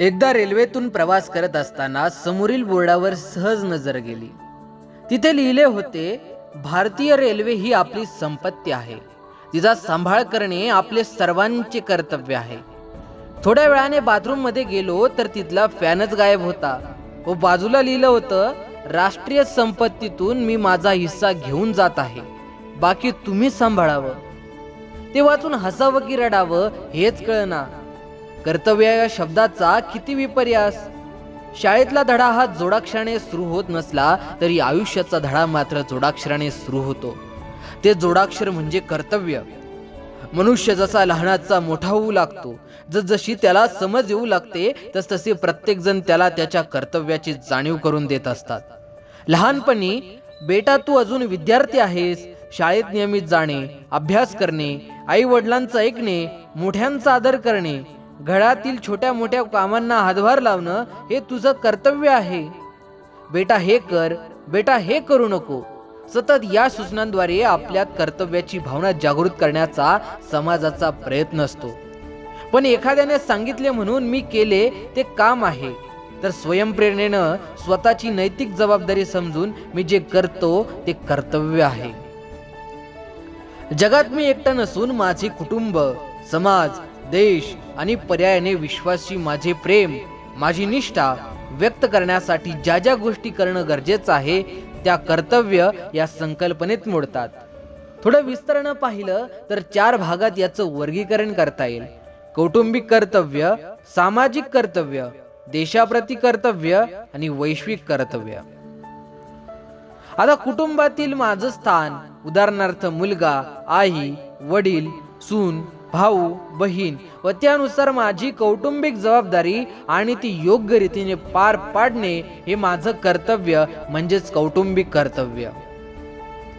एकदा रेल्वेतून प्रवास करत असताना समोरील बोर्डावर सहज नजर गेली. तिथे लिहिले होते भारतीय रेल्वे ही आपली संपत्ती आहे. तिचा सांभाळ करणे आपले सर्वांचे कर्तव्य आहे. थोड्या वेळाने बाथरूममध्ये गेलो तर तिथला फॅनच गायब होता. व बाजूला लिहिलं होतं राष्ट्रीय संपत्तीतून मी माझा हिस्सा घेऊन जात आहे. बाकी तुम्ही सांभाळावं. ते वाचून हसावं की रडावं हेच कळना. कर्तव्य या शब्दाचा किती विपर्यास शाळेतला धडा हा जोडाक्षराने सुरू होत नसला तरी आयुष्याचा धडा मात्र जोडाक्षराने सुरू होतो. ते जोडाक्षर म्हणजे कर्तव्य. मनुष्य जसा लहानाचा मोठा होऊ लागतो जसजशी त्याला समज येऊ लागते तसतसे प्रत्येकजण त्याला त्याच्या कर्तव्याची जाणीव करून देत असतात. लहानपणी बेटा तू अजून विद्यार्थी आहेस शाळेत नियमित जाणे अभ्यास करणे आई वडिलांचं ऐकणे मोठ्यांचा आदर करणे घरातील छोट्या मोठ्या कामांना हातभार लावणं हे तुझं कर्तव्य आहे. बेटा हे कर. बेटा हे करू नको. सतत या सूचनांद्वारे आपल्यात कर्तव्याची भावना जागृत करण्याचा समाजाचा प्रयत्न असतो. पण एखाद्याने सांगितले म्हणून मी केले ते काम आहे. तर स्वयंप्रेरणेनं स्वतःची नैतिक जबाबदारी समजून मी जे करतो ते कर्तव्य आहे. जगात मी एकटा नसून माझे कुटुंब समाज देश आणि पर्यायाने विश्वासी माझे प्रेम माझी निष्ठा व्यक्त करण्यासाठी ज्या ज्या गोष्टी करणं गरजेचं आहे त्या कर्तव्य या संकल्पनेत मोडतात. थोडं विस्तारानं पाहिलं तर चार भागात याचं वर्गीकरण करता येईल. कौटुंबिक कर्तव्य सामाजिक कर्तव्य देशाप्रती कर्तव्य आणि वैश्विक कर्तव्य. आता कुटुंबातील माझं स्थान उदाहरणार्थ मुलगा आई वडील सून भाऊ बहीण व त्यानुसार माझी कौटुंबिक जबाबदारी आणि ती योग्य रीतीने पार पाडणे हे माझं कर्तव्य म्हणजेच कौटुंबिक कर्तव्य.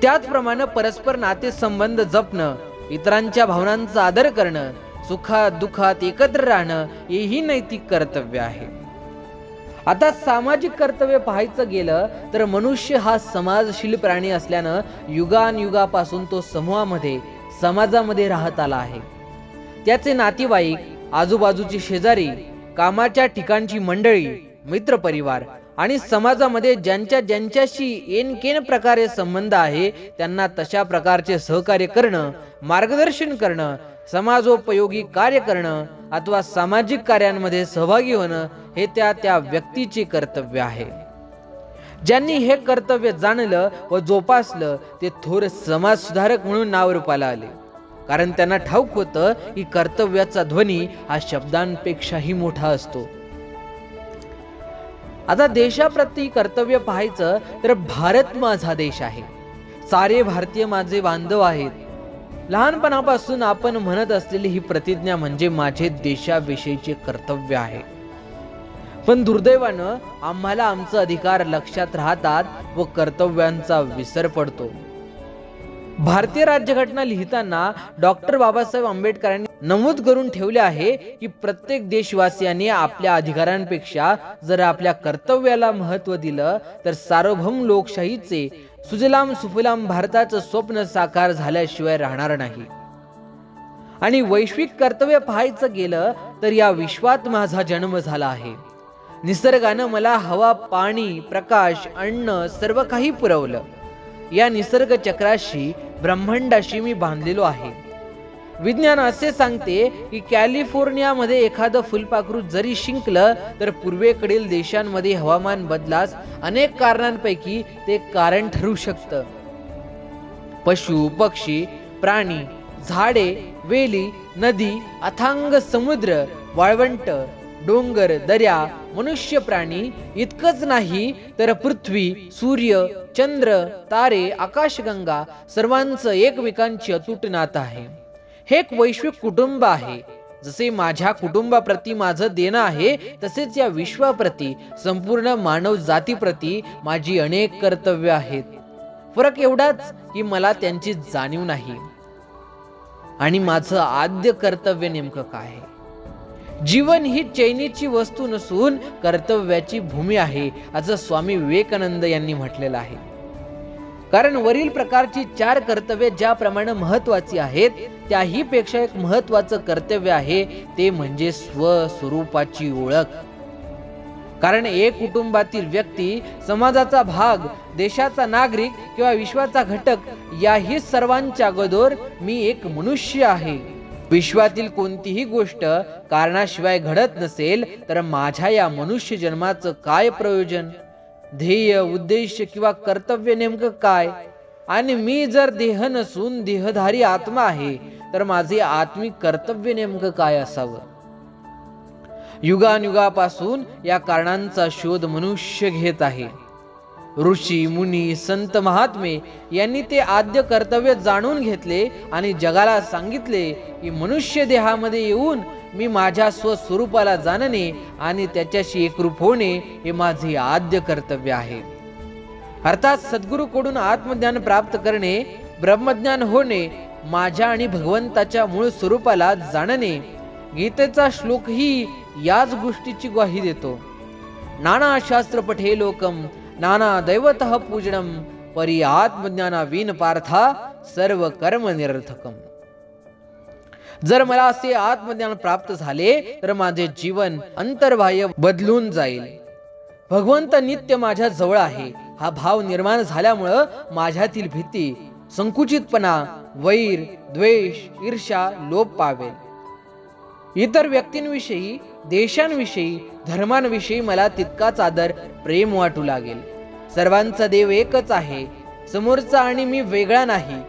त्याचप्रमाणे परस्पर नातेसंबंध जपणं इतरांच्या भावनांचा आदर करणं सुखात दुखात एकत्र राहणं हेही नैतिक कर्तव्य आहे. आता सामाजिक कर्तव्य पाहायचं गेलं तर मनुष्य हा समाजशील प्राणी असल्यानं युगानयुगापासून तो समूहामध्ये समाजामध्ये राहत आला आहे. त्याचे नातेवाईक आजूबाजूची शेजारी कामाच्या ठिकाणची मंडळी मित्रपरिवार आणि समाजामध्ये ज्यांच्या ज्यांच्याशी एनकेन प्रकारे संबंध आहे त्यांना तशा प्रकारचे सहकार्य करणं मार्गदर्शन करणं समाजोपयोगी कार्य करणं अथवा सामाजिक कार्यांमध्ये सहभागी होणं हे त्या त्या व्यक्तीचे कर्तव्य आहे. ज्यांनी हे कर्तव्य जाणलं व जोपासलं ते थोर समाजसुधारक म्हणून नावरूपाला आले. कारण त्यांना ठाऊक होतं की कर्तव्याचा ध्वनी हा शब्दांपेक्षाही मोठा असतो. आता देशाप्रती कर्तव्य पाहायचं तर भारत माझा देश आहे. सारे भारतीय माझे बांधव आहेत. लहानपणापासून आपण म्हणत असलेली ही प्रतिज्ञा म्हणजे माझे देशाविषयीचे कर्तव्य आहे. पण दुर्दैवानं आम्हाला आमचं अधिकार लक्षात राहतात व कर्तव्यांचा विसर पडतो. भारतीय राज्यघटना लिहिताना डॉक्टर बाबासाहेब आंबेडकरांनी नमूद करून ठेवले आहे की प्रत्येक देशवासियाने आपल्या अधिकारांपेक्षा जर आपल्या कर्तव्याला महत्त्व दिलं तर सार्वभौम लोकशाहीचे सुजलाम सुफलाम भारताचं स्वप्न साकार झाल्याशिवाय राहणार नाही. आणि वैश्विक कर्तव्य पाहायचं गेलं तर या विश्वात माझा जन्म झाला आहे. निसर्गानं मला हवा पाणी प्रकाश अन्न सर्व काही पुरवलं. या निसर्ग चक्राशी ब्रह्मांडाशी मी बांधलेलो आहे. विज्ञान असे सांगते की कॅलिफोर्नियामध्ये एखादं फुलपाखरू जरी शिंकलं तर पूर्वेकडील देशांमध्ये हवामान बदलास अनेक कारणांपैकी ते कारण ठरू शकतं. पशु पक्षी प्राणी झाडे वेली नदी अथांग समुद्र वाळवंट डोंगर दर्या मनुष्य प्राणी इतकंच नाही तर पृथ्वी सूर्य चंद्र तारे आकाशगंगा सर्वांचं एकमेकांची अतूट नातं आहे. हे एक वैश्विक कुटुंब आहे. जसे माझ्या कुटुंबाप्रती माझं देणं आहे तसेच या विश्वाप्रती संपूर्ण मानव जातीप्रती माझी अनेक कर्तव्य आहेत. फरक एवढाच की मला त्यांची जाणीव नाही. आणि माझं आद्य कर्तव्य नेमकं काय आहे? जीवन ही चैनीची वस्तू नसून कर्तव्याची भूमी आहे असं स्वामी विवेकानंद यांनी म्हटलेलं आहे. कारण वरील प्रकारची चार कर्तव्ये ज्याप्रमाणे महत्वाची आहेत त्याही पेक्षा एक महत्वाचं कर्तव्य आहे ते म्हणजे स्वस्वरूपाची ओळख. कारण एक कुटुंबातील व्यक्ती समाजाचा भाग देशाचा नागरिक किंवा विश्वाचा घटक याही सर्वांच्या अगोदर मी एक मनुष्य आहे. विश्वातील कोणतीही गोष्ट कारणाशिवाय घडत नसेल तर माझ्या या मनुष्य जन्माचं काय प्रयोजन? ध्येय उद्देश किंवा कर्तव्य नेमकं काय? आणि मी जर देह नसून देहधारी आत्मा आहे तर माझे आत्मिक कर्तव्य नेमकं काय असावं? युगानुगापासून या कारणांचा शोध मनुष्य घेत आहे. ऋषी मुनी संत महात्मे यांनी ते आद्य कर्तव्य जाणून घेतले आणि जगाला सांगितले की मनुष्य देहामध्ये येऊन मी माझ्या स्वस्वरूपाला जाणणे आणि त्याच्याशी एकरूप होणे हे माझे आद्य कर्तव्य आहे. अर्थात सद्गुरूकडून आत्मज्ञान प्राप्त करणे ब्रह्मज्ञान होणे माझ्या आणि भगवंताच्या मूळ स्वरूपाला जाणणे गीतेचा श्लोकही याच गोष्टीची ग्वाही देतो. नाना शास्त्र पठे लोकम नाना दैवत पूजनम परी आत्मज्ञाना विन पार्था सर्व कर्म निरर्थकम जर मला असे आत्मज्ञान प्राप्त झाले तर माझे जीवन अंतर्बाह्य बदलून जाईल. भगवंत नित्य माझ्या जवळ आहे. हा भाव निर्माण झाल्यामुळं माझ्यातील भीती संकुचितपणा वैर द्वेष ईर्षा लोप पावेल. इतर व्यक्तींविषयी देशांविषयी धर्मांविषयी मला तितकाच आदर प्रेम वाटू लागेल. सर्वांचा देव एकच आहे. समोरचा आणि मी वेगळा नाही.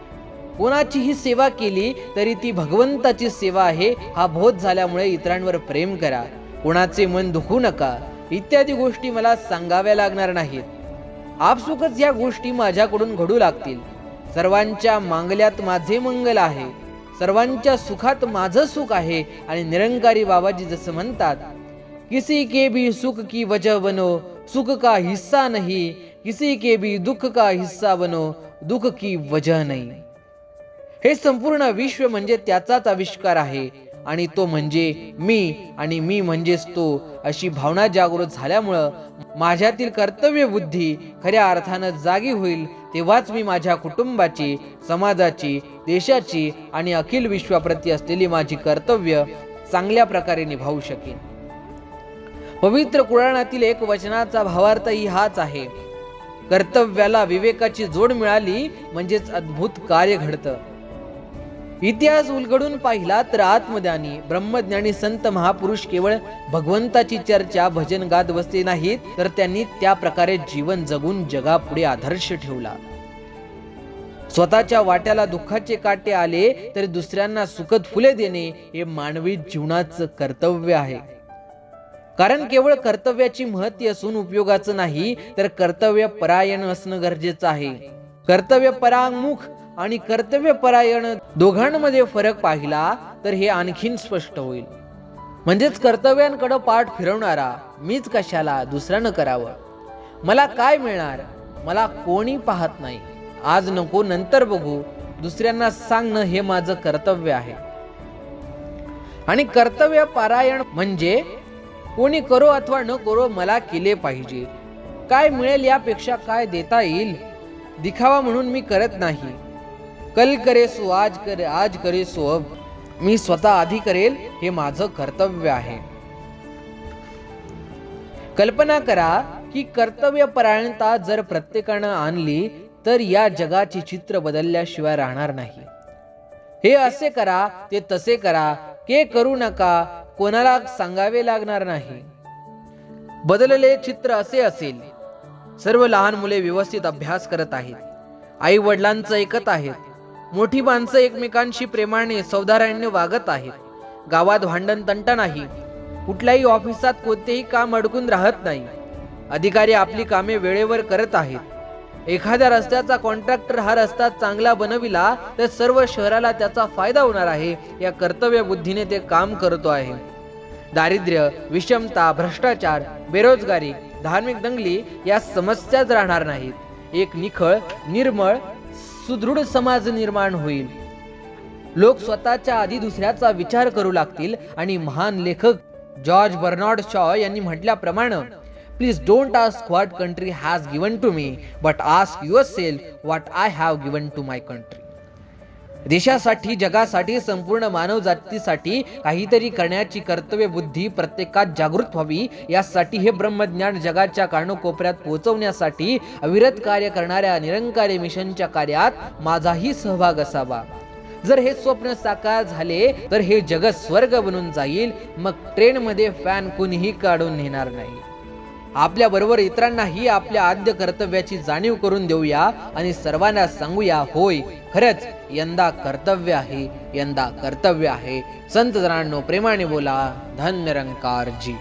कोणाचीही सेवा केली तरी ती भगवंताची सेवा आहे हा बोध झाल्यामुळे इतरांवर प्रेम करा. कोणाचे मन दुखू नका. इत्यादी गोष्टी मला सांगाव्या लागणार नाहीत. आपसुकच या गोष्टी माझ्याकडून घडू लागतील. सर्वांच्या मांगल्यात माझे मंगल आहे. सर्वांच्या सुखात माझं सुख आहे आणि निरंकारी बाबाजी जसं म्हणतात किसी के भी सुख की वजह बनो सुख का हिस्सा नाही किसी के भी दुख का हिस्सा बनो दुख की वजह नाही। हे संपूर्ण विश्व म्हणजे त्याचाच आविष्कार आहे आणि तो म्हणजे मी आणि मी म्हणजेच तो अशी भावना जागृत झाल्यामुळं माझ्यातील कर्तव्य बुद्धी खऱ्या अर्थानं जागी होईल तेव्हाच मी माझ्या कुटुंबाची समाजाची देशाची आणि अखिल विश्वाप्रती असलेली माझी कर्तव्य चांगल्या प्रकारे निभावू शकेन. पवित्र कुराणातील एक वचनाचा भावार्थही हाच आहे. कर्तव्याला विवेकाची जोड मिळाली म्हणजेच अद्भुत कार्य घडतं. इतिहास उलगडून पाहिला तर आत्मज्ञानी ब्रह्मज्ञानी संत महापुरुष केवळ भगवंताची चर्चा भजन गात बसले नाहीत तर त्यांनी त्या प्रकारे जीवन जगून जगापुढे आदर्श ठेवला. स्वतःच्या वाट्याला दुःखाचे काटे आले तरी दुसऱ्यांना सुखद फुले देणे हे मानवी जीवनाचं कर्तव्य आहे. कारण केवळ कर्तव्याची महती असून उपयोगाचं नाही तर कर्तव्य परायण असणं गरजेचं आहे. कर्तव्य परामुख आणि कर्तव्य परायण दोघांमध्ये फरक पाहिला तर हे आणखीन स्पष्ट होईल. म्हणजेच कर्तव्यांकडे पाठ फिरवणारा मीच कशाला दुसऱ्यानं करावं? मला काय मिळणार? मला कोणी पाहत नाही. आज नको नंतर बघू. दुसऱ्यांना सांगणं हे माझं कर्तव्य आहे. आणि कर्तव्य पारायण म्हणजे कोणी करो अथवा न करो मला केले पाहिजे. काय मिळेल यापेक्षा काय देता येईल? दिखावा म्हणून मी करत नाही. कल करे सो आज करे आज करे सो अब मी स्वतः आधी करेल हे माझं कर्तव्य आहे. कल्पना करा की कर्तव्यपरायणता जर प्रत्येकानं आणली तर या जगाचे चित्र बदलल्याशिवाय राहणार नाही. हे असे करा ते तसे करा के करू नका कोणाला सांगावे लागणार नाही. बदलले चित्र असे असेल. सर्व लहान मुले व्यवस्थित अभ्यास करत आहेत. आई वडिलांचं ऐकत आहेत. मोठी माणसं एकमेकांशी प्रेमाने सौदाराने वागत आहेत. गावात भांडण तंटा नाही. कुठल्याही ऑफिसात कोणतेही काम अडकून राहत नाही. अधिकारी आपली कामे वेळेवर करत आहेत. एखाद्या रस्त्याचा कॉन्ट्रॅक्टर हा रस्ता चांगला बनविला तर सर्व शहराला त्याचा फायदा होणार आहे या कर्तव्य बुद्धीने ते काम करतो आहे. दारिद्र्य विषमता भ्रष्टाचार बेरोजगारी धार्मिक दंगली या समस्याच राहणार नाहीत. एक निखळ निर्मळ सुदृढ समाज निर्माण होईल. लोक स्वतःच्या आधी दुसऱ्याचा विचार करू लागतील आणि महान लेखक जॉर्ज बर्नॉर्ड शॉ यांनी म्हटल्याप्रमाणे please don't ask what country has given to me but ask yourself what I have given to my country देशासाठी जगासाठी संपूर्ण मानवजातीसाठी काहीतरी करण्याची कर्तव्य बुद्धी प्रत्येकात जागृत व्हावी यासाठी हे ब्रह्मज्ञान जगाच्या कानोकोपऱ्यात पोहोचवण्यासाठी अविरत कार्य करणाऱ्या निरंकारी मिशनच्या कार्यात माझाही सहभाग असावा. जर हे स्वप्न साकार झाले तर हे जग स्वर्ग बनून जाईल. मग ट्रेनमध्ये फॅन कुणीही काढून नेणार नाही. आपल्या बरोबर इतरांनाही आपल्या आद्य कर्तव्याची जाणीव करून देऊया आणि सर्वांना सांगूया होय खरंच यंदा कर्तव्य आहे यंदा कर्तव्य आहे. संत जनांनो प्रेमाने बोला. धन्य रंकार जी